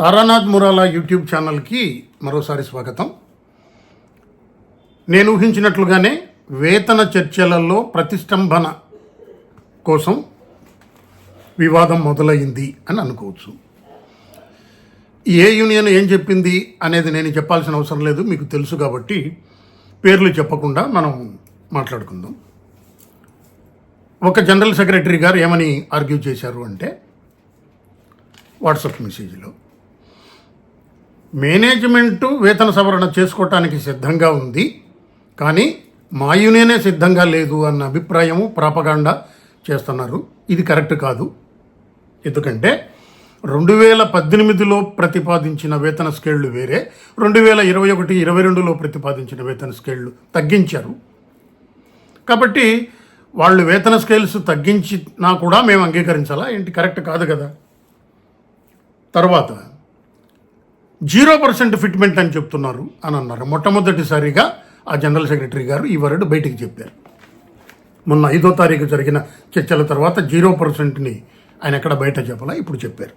Taranath మురాలా YouTube ఛానల్కి మరోసారి స్వాగతం. నేను ఊహించినట్లుగానే వేతన చర్చలలో ప్రతిష్టంభన కోసం వివాదం మొదలైంది అని అనుకోవచ్చు. ఏ యూనియన్ ఏం చెప్పింది అనేది నేను చెప్పాల్సిన అవసరం లేదు మీకు తెలుసు కాబట్టి పేర్లు చెప్పకుండా మనం మాట్లాడుకుందాం. ఒక జనరల్ సెక్రటరీ గారు ఏమని ఆర్గ్యూ చేశారు అంటే వాట్సాప్ మెసేజ్లో మేనేజ్మెంటు వేతన సవరణ చేసుకోవటానికి సిద్ధంగా ఉంది. కానీ మా యూనియనే సిద్ధంగా లేదు అన్న అభిప్రాయము ప్రాపగాండా చేస్తున్నారు. ఇది కరెక్ట్ కాదు. ఎందుకంటే రెండు వేల పద్దెనిమిదిలో ప్రతిపాదించిన వేతన స్కేళ్ళు వేరే. రెండు వేల ఇరవై ఒకటి ఇరవై రెండులో ప్రతిపాదించిన వేతన స్కేళ్ళు తగ్గించారు. కాబట్టి వాళ్ళు వేతన స్కేల్స్ తగ్గించినా కూడా మేము అంగీకరించాలా? ఏంటి? కరెక్ట్ కాదు కదా. తర్వాత జీరో పర్సెంట్ ఫిట్మెంట్ అని చెప్తున్నారు అని అన్నారు. మొట్టమొదటిసారిగా ఆ జనరల్ సెక్రటరీ గారు ఈ వరడు బయటికి చెప్పారు. మొన్న ఐదో తారీఖు జరిగిన చర్చల తర్వాత జీరో పర్సెంట్ని ఆయన ఎక్కడ బయట చెప్పాలా? ఇప్పుడు చెప్పారు.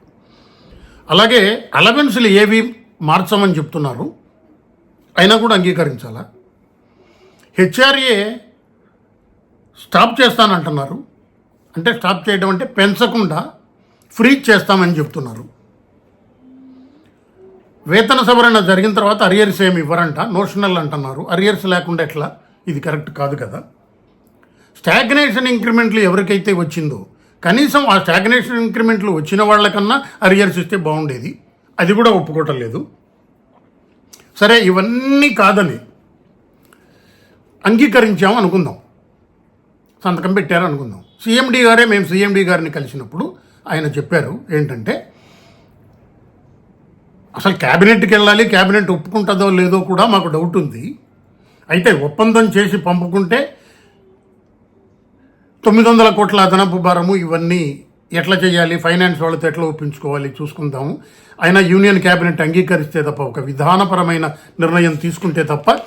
అలాగే అలవెన్స్లు ఏవి మార్చమని చెప్తున్నారు. అయినా కూడా అంగీకరించాలా? HRA stop చేస్తానంటున్నారు. అంటే స్టాప్ చేయడం అంటే పెంచకుండా ఫ్రీ చేస్తామని చెప్తున్నారు. వేతన సవరణ జరిగిన తర్వాత అరియర్స్ ఏమి ఇవ్వరంట నోషనల్ అంటున్నారు. అరియర్స్ లేకుండా ఎట్లా? ఇది కరెక్ట్ కాదు కదా. స్టాగ్నేషన్ ఇంక్రిమెంట్లు ఎవరికైతే వచ్చిందో కనీసం ఆ స్టాగ్నేషన్ ఇంక్రిమెంట్లు వచ్చిన వాళ్ళకన్నా అరియర్స్ ఇస్తే బాగుండేది. అది కూడా ఒప్పుకోవటం లేదు. సరే ఇవన్నీ కాదని అంగీకరించాము అనుకుందాం. సంతకం పెట్టారు అనుకుందాం సీఎండి గారే మేము సీఎండి గారిని కలిసినప్పుడు ఆయన చెప్పారు ఏంటంటే అసలు క్యాబినెట్కి వెళ్ళాలి క్యాబినెట్ ఒప్పుకుంటుందో లేదో కూడా మాకు డౌట్ ఉంది. అయితే ఒప్పందం చేసి పంపుకుంటే తొమ్మిది వందల కోట్ల అదనపు భారము ఇవన్నీ ఎట్లా చేయాలి ఫైనాన్స్ వాళ్ళతో ఎట్లా ఒప్పించుకోవాలి చూసుకుందాము. అయినా యూనియన్ క్యాబినెట్ అంగీకరిస్తే తప్ప ఒక విధానపరమైన నిర్ణయం తీసుకుంటే తప్ప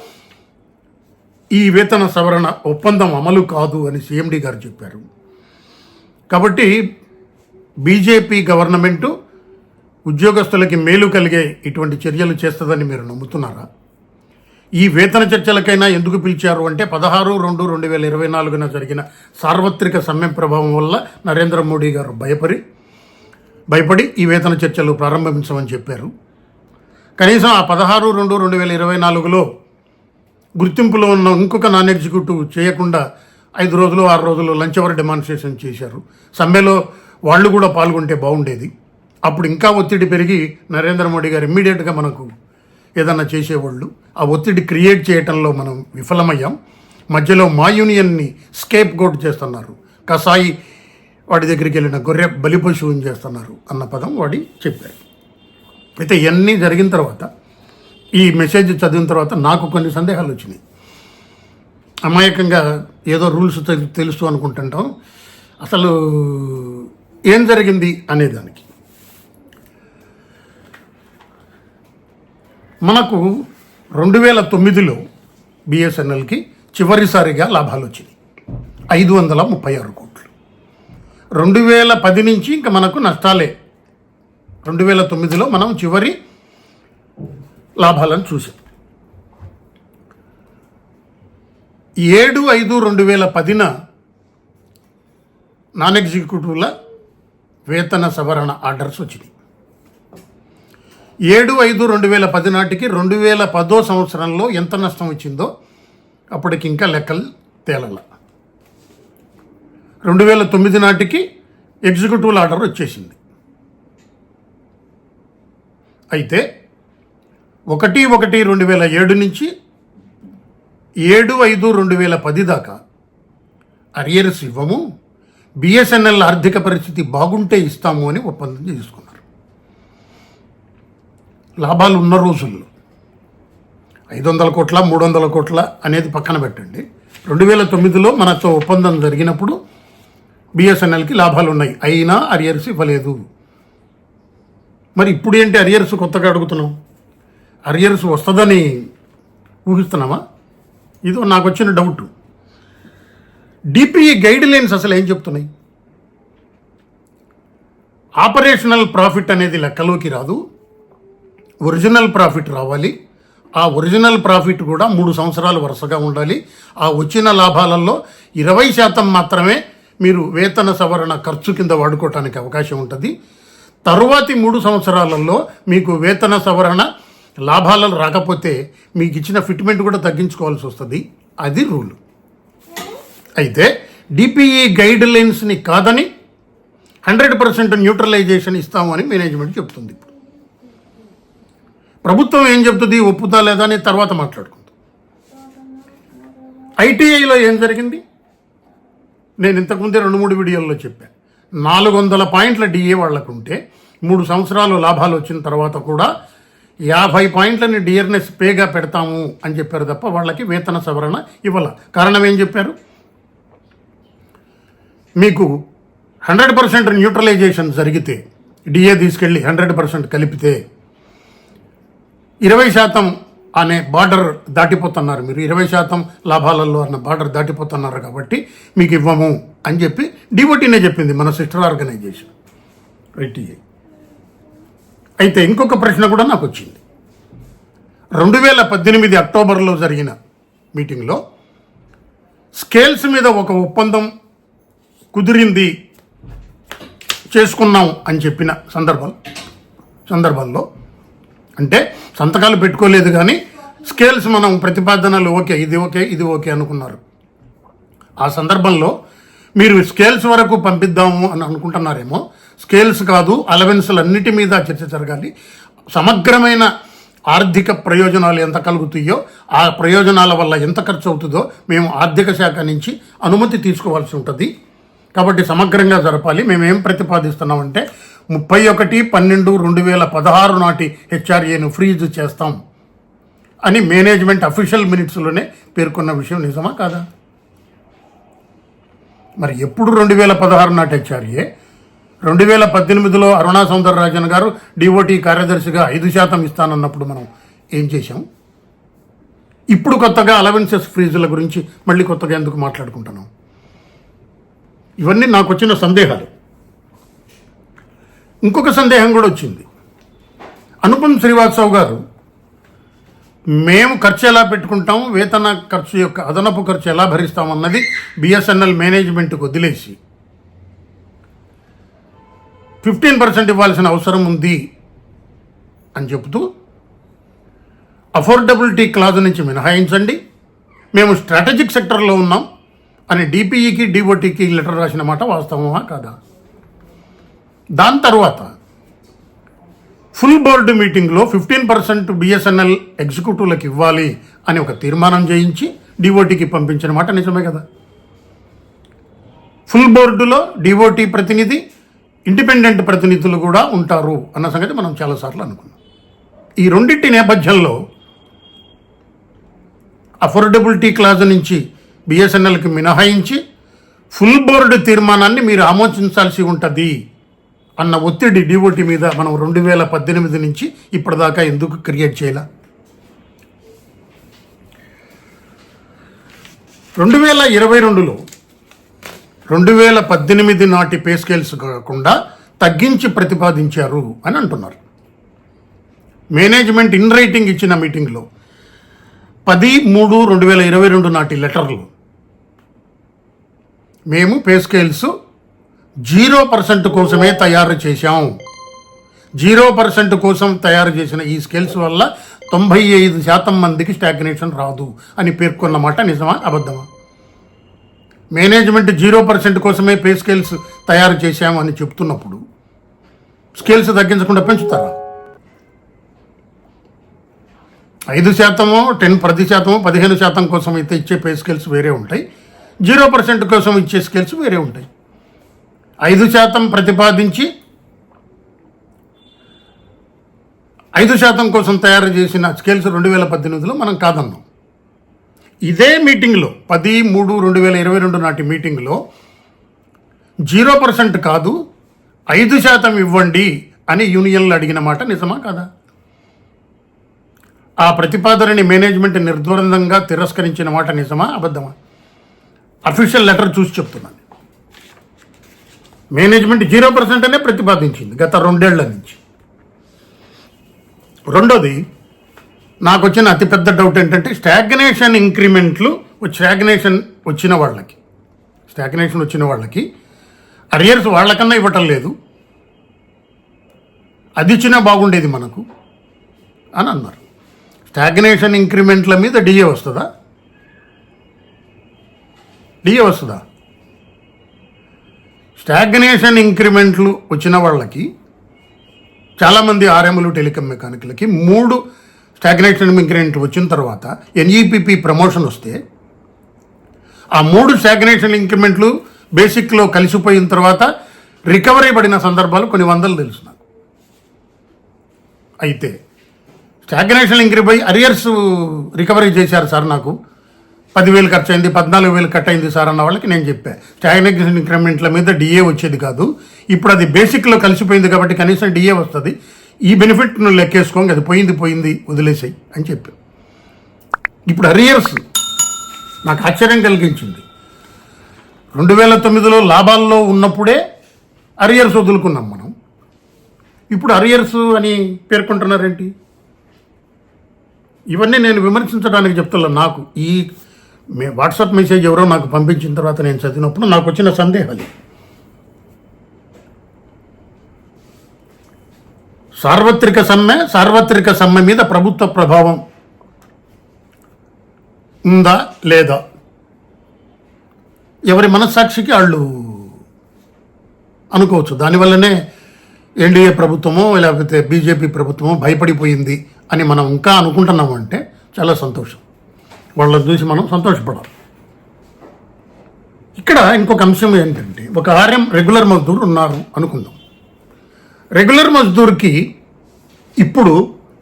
ఈ వేతన సవరణ ఒప్పందం అమలు కాదు అని సీఎండి గారు చెప్పారు. కాబట్టి బీజేపీ గవర్నమెంటు ఉద్యోగస్తులకి మేలు కలిగే ఇటువంటి చర్యలు చేస్తుందని మీరు నమ్ముతున్నారా? ఈ వేతన చర్చలకైనా ఎందుకు పిలిచారు అంటే పదహారు రెండు రెండు వేల ఇరవై నాలుగున జరిగిన సార్వత్రిక సమ్మె ప్రభావం వల్ల నరేంద్ర మోడీ గారు భయపడి భయపడి ఈ వేతన చర్చలు ప్రారంభించమని చెప్పారు. కనీసం ఆ పదహారు రెండు రెండు వేల ఇరవై నాలుగులో గుర్తింపులో ఉన్న ఇంకొక నాన్ ఎగ్జిక్యూటివ్ చేయకుండా ఐదు రోజులు ఆరు రోజులు లంచ్ అవర్ డిమాన్స్ట్రేషన్ చేశారు. సమ్మెలో వాళ్ళు కూడా పాల్గొంటే బాగుండేది. అప్పుడు ఇంకా ఒత్తిడి పెరిగి నరేంద్ర మోడీ గారు ఇమ్మీడియట్గా మనకు ఏదన్నా చేసేవాళ్ళు ఆ ఒత్తిడి క్రియేట్ చేయటంలో మనం విఫలమయ్యాం. మధ్యలో మా యూనియన్ని స్కేప్ గోట్ చేస్తున్నారు. కసాయి వాడి దగ్గరికి వెళ్ళిన గొర్రె బలిపశువుని చేస్తున్నారు అన్న పదం వాడి చెప్పారు. అయితే ఇవన్నీ జరిగిన తర్వాత ఈ మెసేజ్ చదివిన తర్వాత నాకు కొన్ని సందేహాలు వచ్చినాయి. అమాయకంగా ఏదో రూల్స్ తెలుసు అనుకుంటుంటాం. అసలు ఏం జరిగింది అనేదానికి మనకు రెండు వేల తొమ్మిదిలో బిఎస్ఎన్ఎల్కి చివరిసారిగా లాభాలు వచ్చినాయి ఐదు వందల ముప్పై ఆరు కోట్లు. రెండు వేల పది నుంచి ఇంకా మనకు నష్టాలే. రెండు వేల తొమ్మిదిలో మనం చివరి లాభాలను చూసాం ఏడు ఐదు రెండు వేల పదిన నాన్ ఎగ్జిక్యూటివ్ల వేతన సవరణ ఆర్డర్స్ వచ్చినాయి. ఏడు ఐదు రెండు వేల పది నాటికి రెండు వేల పదో సంవత్సరంలో ఎంత నష్టం వచ్చిందో అప్పటికి ఇంకా లెక్కలు తేలల. రెండు వేల తొమ్మిది నాటికి ఎగ్జిక్యూటివ్ ఆర్డర్ వచ్చేసింది. అయితే ఒకటి ఒకటి రెండు వేల ఏడు నుంచి ఏడు ఐదు రెండు వేల పది దాకా అరియర్స్ ఇవ్వము బిఎస్ఎన్ఎల్ ఆర్థిక పరిస్థితి బాగుంటే ఇస్తాము అని ఒప్పందం చేసుకుంది లాభాలు ఉన్న రోజుల్లో ఐదు వందల కోట్ల మూడు వందల కోట్ల అనేది పక్కన పెట్టండి. రెండు వేల తొమ్మిదిలో మనతో ఒప్పందం జరిగినప్పుడు బిఎస్ఎన్ఎల్కి లాభాలు ఉన్నాయి. అయినా అరియర్స్ ఇవ్వలేదు. మరి ఇప్పుడు ఏంటి అరియర్స్ కొత్తగా అడుగుతున్నాం అరియర్స్ వస్తుందని ఊహిస్తున్నామా ఇదో నాకు వచ్చిన డౌట్. డిపిఈ గైడ్ లైన్స్ అసలు ఏం చెప్తున్నాయి? ఆపరేషనల్ ప్రాఫిట్ అనేది లెక్కలోకి రాదు. ఒరిజినల్ ప్రాఫిట్ రావాలి. ఆ ఒరిజినల్ ప్రాఫిట్ కూడా మూడు సంవత్సరాలు వరుసగా ఉండాలి. ఆ వచ్చిన లాభాలలో ఇరవై శాతం మాత్రమే మీరు వేతన సవరణ ఖర్చు కింద వాడుకోవటానికి అవకాశం ఉంటుంది. తరువాతి మూడు సంవత్సరాలలో మీకు వేతన సవరణ లాభాలను రాకపోతే మీకు ఇచ్చిన ఫిట్మెంట్ కూడా తగ్గించుకోవాల్సి వస్తుంది. అది రూల్. అయితే డిపిఈ గైడ్ లైన్స్ని కాదని హండ్రెడ్ పర్సెంట్ న్యూట్రలైజేషన్ ఇస్తామని మేనేజ్మెంట్ చెప్తుంది ఇప్పుడు. ప్రభుత్వం ఏం చెప్తుంది ఒప్పుతా లేదా అని తర్వాత మాట్లాడుకుందాం. ఐటీఐలో ఏం జరిగింది? నేను ఇంతకుముందే రెండు మూడు వీడియోల్లో చెప్పాను. నాలుగు వందల పాయింట్ల డిఏ వాళ్ళకు ఉంటే మూడు సంవత్సరాలు లాభాలు వచ్చిన తర్వాత కూడా యాభై పాయింట్లని డియర్నెస్ పేగా పెడతాము అని చెప్పారు తప్ప వాళ్ళకి వేతన సవరణ ఇవ్వాల. కారణం ఏం చెప్పారు? మీకు హండ్రెడ్ పర్సెంట్ న్యూట్రలైజేషన్ జరిగితే డిఏ తీసుకెళ్ళి హండ్రెడ్ పర్సెంట్ కలిపితే ఇరవై శాతం అనే బార్డర్ దాటిపోతున్నారు మీరు. ఇరవై శాతం లాభాలలో అన్న బార్డర్ దాటిపోతున్నారు కాబట్టి మీకు ఇవ్వము అని చెప్పి డివోటీనే చెప్పింది మన సిస్టర్ ఆర్గనైజేషన్ ఐటీఏ అయితే ఇంకొక ప్రశ్న కూడా నాకు వచ్చింది. రెండు వేల పద్దెనిమిది అక్టోబర్లో జరిగిన మీటింగ్లో స్కేల్స్ మీద ఒక ఒప్పందం కుదిరింది చేసుకున్నాం అని చెప్పిన సందర్భం సందర్భాల్లో అంటే సంతకాలు పెట్టుకోలేదు కానీ స్కేల్స్ మనం ప్రతిపాదనలు ఓకే ఇది ఓకే ఇది ఓకే అనుకున్నారు. ఆ సందర్భంలో మీరు స్కేల్స్ వరకు పంపిద్దాము అని అనుకుంటున్నారేమో. స్కేల్స్ కాదు అలవెన్స్లు అన్నిటి మీద చర్చ జరగాలి. సమగ్రమైన ఆర్థిక ప్రయోజనాలు ఎంత కలుగుతాయో ఆ ప్రయోజనాల వల్ల ఎంత ఖర్చు అవుతుందో మేము ఆర్థిక శాఖ నుంచి అనుమతి తీసుకోవాల్సి ఉంటుంది. కాబట్టి సమగ్రంగా జరపాలి. మేము ఏం ప్రతిపాదిస్తున్నామంటే ముప్పై ఒకటి పన్నెండు రెండు వేల పదహారు నాటి హెచ్ఆర్ఏను ఫ్రీజ్ చేస్తాం అని మేనేజ్మెంట్ అఫీషియల్ మినిట్స్లోనే పేర్కొన్న విషయం నిజమా కాదా? మరి ఎప్పుడు రెండు వేల పదహారు నాటి హెచ్ఆర్ఏ? రెండు వేల పద్దెనిమిదిలో అరుణా సౌందరరాజన్ గారు డిఓటీ కార్యదర్శిగా ఐదు శాతం ఇస్తానన్నప్పుడు మనం ఏం చేశాం? ఇప్పుడు కొత్తగా అలవెన్సెస్ ఫ్రీజుల గురించి మళ్ళీ కొత్తగా ఎందుకు మాట్లాడుకుంటున్నాం? ఇవన్నీ నాకు వచ్చిన సందేహాలు. ఇంకొక సందేహం కూడా వచ్చింది. అనుపం శ్రీవాత్సవ్ గారు మేము ఖర్చు ఎలా పెట్టుకుంటాం వేతన ఖర్చు యొక్క అదనపు ఖర్చు ఎలా భరిస్తాం అన్నది బిఎస్ఎన్ఎల్ మేనేజ్మెంట్కి వదిలేసి ఫిఫ్టీన్ పర్సెంట్ ఇవ్వాల్సిన అవసరం ఉంది అని చెబుతూ అఫోర్డబిలిటీ క్లాజ్ నుంచి మినహాయించండి. మేము స్ట్రాటజిక్ సెక్టర్లో ఉన్నాం. అని డిపిఈకి డిఓటీకి లెటర్ రాసిన మాట వాస్తవమా కాదా? దాని తర్వాత ఫుల్ బోర్డు మీటింగ్లో ఫిఫ్టీన్ పర్సెంట్ బిఎస్ఎన్ఎల్ ఎగ్జిక్యూటివ్లకు ఇవ్వాలి అని ఒక తీర్మానం చేయించి డిఓటీకి పంపించిన మాట నిజమే కదా. ఫుల్ బోర్డులో డిఓటీ ప్రతినిధి ఇండిపెండెంట్ ప్రతినిధులు కూడా ఉంటారు అన్న సంగతి మనం చాలాసార్లు అనుకున్నాం. ఈ రెండింటి నేపథ్యంలో అఫోర్డబిలిటీ క్లాజ్ నుంచి బిఎస్ఎన్ఎల్కి మినహాయించి ఫుల్ బోర్డు తీర్మానాన్ని మీరు ఆమోదించాల్సి ఉంటుంది. అన్న ఒత్తిడి డిఓటి మీద మనం రెండు వేల పద్దెనిమిది నుంచి ఇప్పటిదాకా ఎందుకు క్రియేట్ చేయాల? రెండు వేల ఇరవై రెండులో రెండు వేల పద్దెనిమిది నాటి పే స్కేల్స్ కాకుండా తగ్గించి ప్రతిపాదించారు అని అంటున్నారు. మేనేజ్మెంట్ ఇన్ రైటింగ్ ఇచ్చిన మీటింగ్లో పది మూడు రెండు వేల ఇరవై రెండు నాటి లెటర్లు. మేము పే స్కేల్స్ జీరో పర్సెంట్ కోసమే తయారు చేశాం. జీరో పర్సెంట్ కోసం తయారు చేసిన ఈ స్కేల్స్ వల్ల తొంభై ఐదు శాతం మందికి స్టాగ్నేషన్ రాదు అని పేర్కొన్నమాట నిజమా? అబద్ధమా? మేనేజ్మెంట్ జీరో పర్సెంట్ కోసమే పే స్కేల్స్ తయారు చేశాము అని చెప్తున్నప్పుడు స్కేల్స్ తగ్గించకుండా పెంచుతారా? ఐదు శాతమో టెన్ ప్రతి శాతమో పదిహేను శాతం కోసం అయితే ఇచ్చే పే స్కేల్స్ వేరే ఉంటాయి. జీరో పర్సెంట్ కోసం ఇచ్చే స్కేల్స్ వేరే ఉంటాయి. ఐదు శాతం ప్రతిపాదించి ఐదు శాతం కోసం తయారు చేసిన స్కేల్స్ రెండు వేల పద్దెనిమిదిలో మనం కాదన్నాం. ఇదే మీటింగ్లో పది మూడు రెండు వేల ఇరవై రెండు నాటి మీటింగ్లో జీరో పర్సెంట్ కాదు ఐదు శాతం ఇవ్వండి అని యూనియన్లు అడిగిన మాట నిజమా కాదా? ఆ ప్రతిపాదనని మేనేజ్మెంట్ నిర్ద్వందంగా తిరస్కరించిన మాట నిజమా అబద్ధమా? అఫీషియల్ లెటర్ చూసి చెప్తున్నాను మేనేజ్మెంట్ జీరో పర్సెంట్ అనే ప్రతిపాదించింది గత రెండేళ్ళ నుంచి. రెండోది నాకు వచ్చిన అతిపెద్ద డౌట్ ఏంటంటే స్టాగ్నేషన్ ఇంక్రిమెంట్లు స్టాగ్నేషన్ వచ్చిన వాళ్ళకి స్టాగ్నేషన్ వచ్చిన వాళ్ళకి అరియర్స్ వాళ్ళకన్నా ఇవ్వటం లేదు. అది ఇచ్చినా బాగుండేది మనకు అని అన్నారు. స్టాగ్నేషన్ ఇంక్రిమెంట్ల మీద డిఏ వస్తుందా? డిఏ వస్తుందా? స్టాగ్నేషన్ ఇంక్రిమెంట్లు వచ్చిన వాళ్ళకి చాలామంది ఆర్ఎంలు టెలికాం మెకానిక్లకి మూడు స్టాగ్నేషన్ ఇంక్రిమెంట్ వచ్చిన తర్వాత ఎన్ఈపిపి ప్రమోషన్ వస్తే ఆ మూడు స్టాగ్నేషన్ ఇంక్రిమెంట్లు బేసిక్లో కలిసిపోయిన తర్వాత రికవరీ పడిన సందర్భాలు కొన్ని వందలు తెలుసు నాకు అయితే స్టాగ్నేషన్ ఇంక్రిపై అరియర్స్ రికవరీ చేశారు సార్ నాకు. పదివేలు ఖర్చు అయింది పద్నాలుగు వేలు కట్ అయింది సార్ అన్న వాళ్ళకి నేను చెప్పాను స్టాగ్నేషన్ ఇంక్రిమెంట్ల మీద డిఏ వచ్చేది కాదు. ఇప్పుడు అది బేసిక్లో కలిసిపోయింది కాబట్టి కనీసం డిఏ వస్తుంది. ఈ బెనిఫిట్ నువ్వు లెక్కేసుకోండి అది పోయింది పోయింది వదిలేసాయి అని చెప్పాను ఇప్పుడు అరియర్స్ నాకు ఆశ్చర్యం కలిగించింది. రెండు వేల తొమ్మిదిలో లాభాల్లో ఉన్నప్పుడే అరియర్స్ వదులుకున్నాం మనం. ఇప్పుడు అరియర్స్ అని పేర్కొంటున్నారేంటి? ఇవన్నీ నేను విమర్శించడానికి చెప్తున్నా నాకు. ఈ మీ వాట్సాప్ మెసేజ్ ఎవరో నాకు పంపించిన తర్వాత నేను చదివినప్పుడు నాకు వచ్చిన సందేహాలు సార్వత్రిక సమ్మె సార్వత్రిక సమ్మె మీద ప్రభుత్వ ప్రభావం ఉందా లేదా? ఎవరి మనస్సాక్షికి వాళ్ళు అనుకోవచ్చు. దానివల్లనే ఎన్డీఏ ప్రభుత్వమో లేకపోతే బీజేపీ ప్రభుత్వమో భయపడిపోయింది అని మనం ఇంకా అనుకుంటున్నాము అంటే చాలా సంతోషం. వాళ్ళని చూసి మనం సంతోషపడాలి. ఇక్కడ ఇంకొక అంశం ఏంటంటే ఒక ఆర్ఎం రెగ్యులర్ మజ్దూర్ ఉన్నారు అనుకుందాం. రెగ్యులర్ మజ్దూర్కి ఇప్పుడు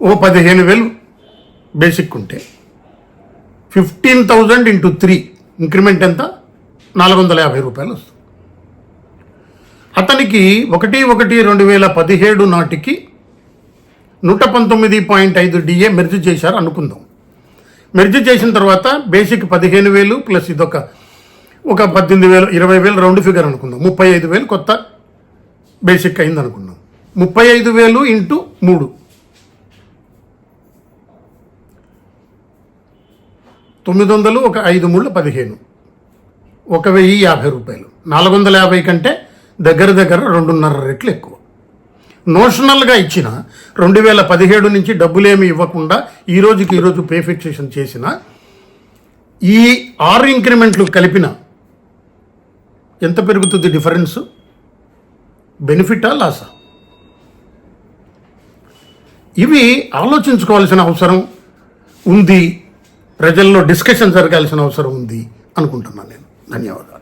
ఓ పదిహేను వేలు బేసిక్ ఉంటే fifteen thousand into three increment ఎంత? నాలుగు వందల యాభై రూపాయలు వస్తుంది. అతనికి ఒకటి ఒకటి రెండు వేల పదిహేడు నాటికి నూట పంతొమ్మిది పాయింట్ ఐదు డిఏ మెర్జ్ చేశారు అనుకుందాం. మెర్జ్ చేసిన తర్వాత బేసిక్ పదిహేను వేలు ప్లస్ ఇదొక ఒక పద్దెనిమిది వేలు ఇరవై వేలు రౌండ్ ఫిగర్ అనుకుందాం. ముప్పై ఐదు వేలు కొత్త బేసిక్ అయింది అనుకుందాం ముప్పై ఐదు వేలు ఇంటూ మూడు. తొమ్మిది వందలు ఒక ఐదు మూడు పదిహేను. ఒక వెయ్యి యాభై రూపాయలు. నాలుగు వందల యాభై కంటే దగ్గర దగ్గర రెండున్నర రెట్లు ఎక్కువ. నోషనల్గా ఇచ్చిన రెండు వేల పదిహేడు నుంచి డబ్బులేమి ఇవ్వకుండా ఈ రోజుకి ఈరోజు పే ఫిక్సేషన్ చేసిన ఈ ఆరు ఇంక్రిమెంట్లు కలిపిన ఎంత పెరుగుతుంది డిఫరెన్స్? బెనిఫిటా లాసా? ఇవి ఆలోచించుకోవాల్సిన అవసరం ఉంది. ప్రజల్లో డిస్కషన్ జరగాల్సిన అవసరం ఉంది అనుకుంటున్నాను నేను. ధన్యవాదాలు.